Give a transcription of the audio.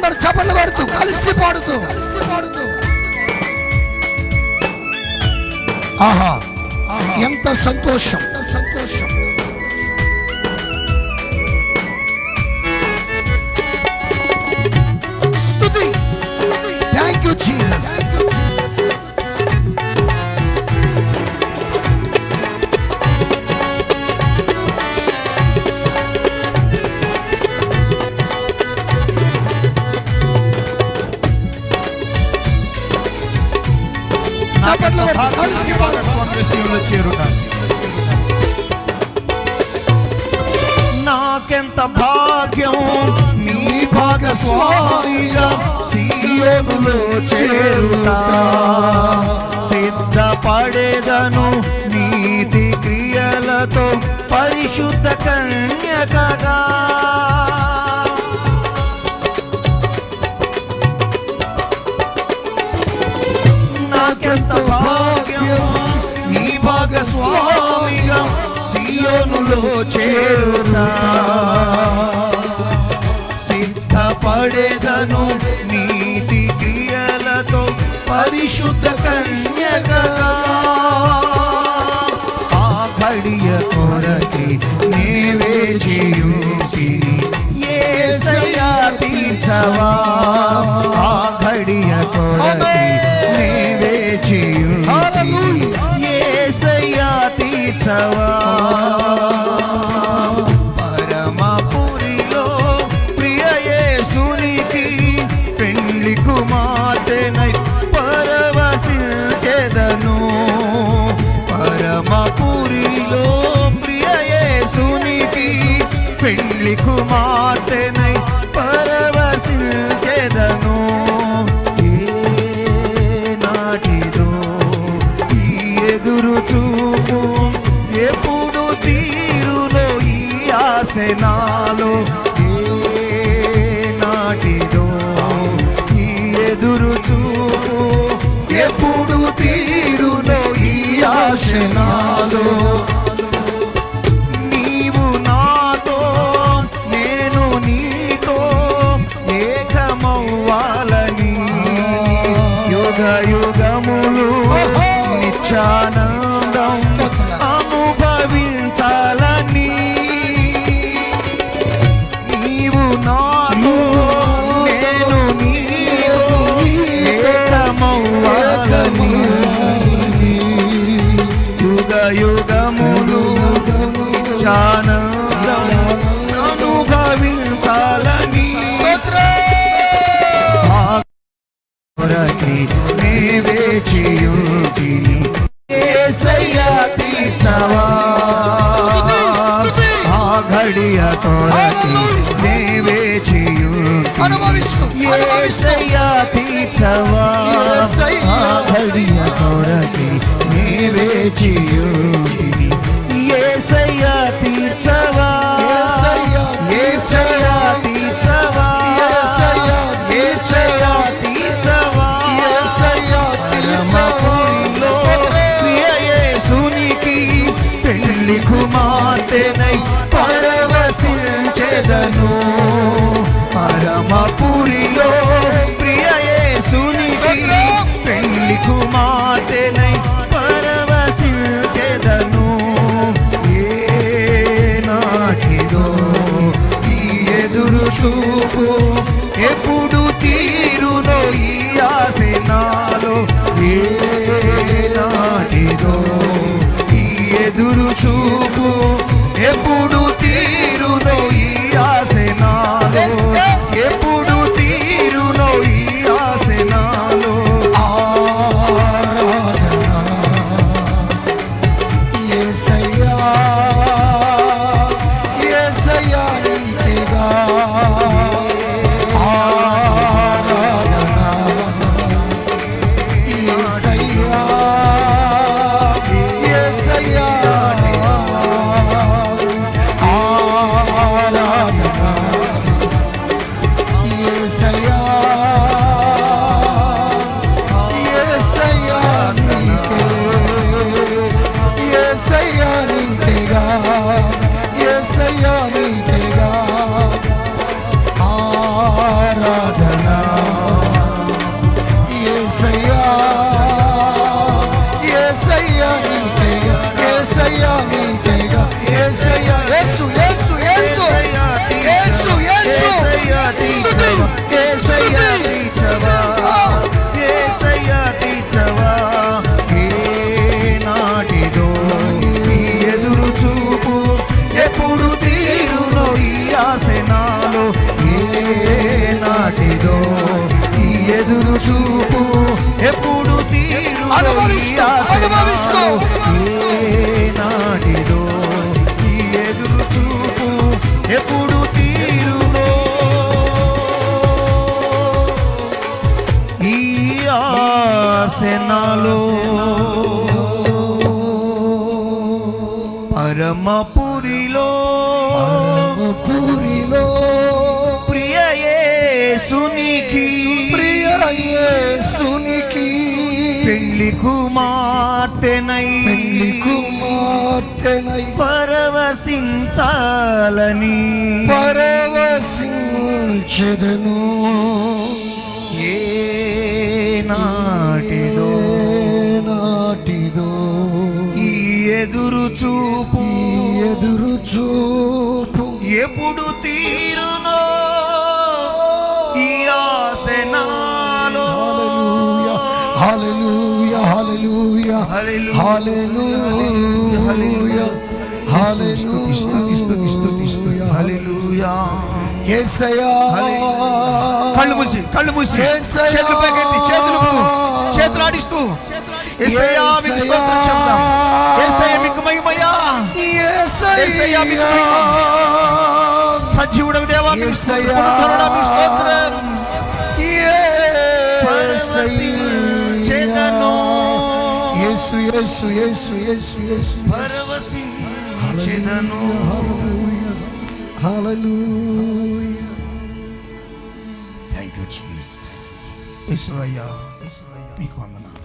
అందరు చప్పట్లు కొడుతూ కలిసి పాడుతూ. కలిసి పాడుతూ ఆహా. ఎంత సంతోషం. ఎంత సంతోషం స్థుతి థ్యాంక్ యూ జీసస్ చేరుట నాకెంత భాగ్యం నీ భాగస్వామిగా సీయోనులో చేరుట సిద్ధపడేదను నీతి క్రియలతో పరిశుద్ధ కన్యకగా. సియోనులో చేరుతా. సిద్ధపడేదను నీతి క్రియలతో పరిశుద్ధ மாட்டேன் అనుభవించాలని. యేసయ్యా తీర్చవా? ఆ ఘడియ కొరకి నేవే చేయుచిని. అనుభవిస్తూ తీర్చవా? ఆ ఘడియ కొరకి నేవే చేయుచిని. యేసయ్యా చూపు ఎప్పుడు తీరునో ఈ ఆశ నాలో ఏ నాటిదో ఈ ఎదురు చూపు ఎప్పుడు తీరునో ఈ ఆశ నాలో. ఎప్పుడు నాటిదో ఈ ఎదురు చూపు ఎప్పుడు తీరుమో? ఈ ఆసనాలో పరమపురిలో పరమపురిలో. ప్రియ యేసునికి ప్రియ యేసు కుమార్తెనై కుమార్తెనై పరవశించాలని. పరవశించెదను. ఏ నాటిదో నాటిదో ఈ ఎదురు చూపు ఎదురు చూపు. ఎప్పుడు తీరునో ఈ ఆశ నాలో కళ్ళు మూసి కళ్ళు మూసి. చేతులు పైకెత్తి చేతులు చేతులు ఆడిస్తూ. యేసయ్యా మీకు స్తోత్రం చెప్దాం యేసయ్య మీకు మహిమయ్యా యేసయ్యా మీకు మహిమ. సజీవుడకు దేవా మీకు స్తోత్రం. యేసు యేసు యేసు యేసు పరవశించెదను. హల్లెలూయా యేసయ్యా, మీకు వందనాలు.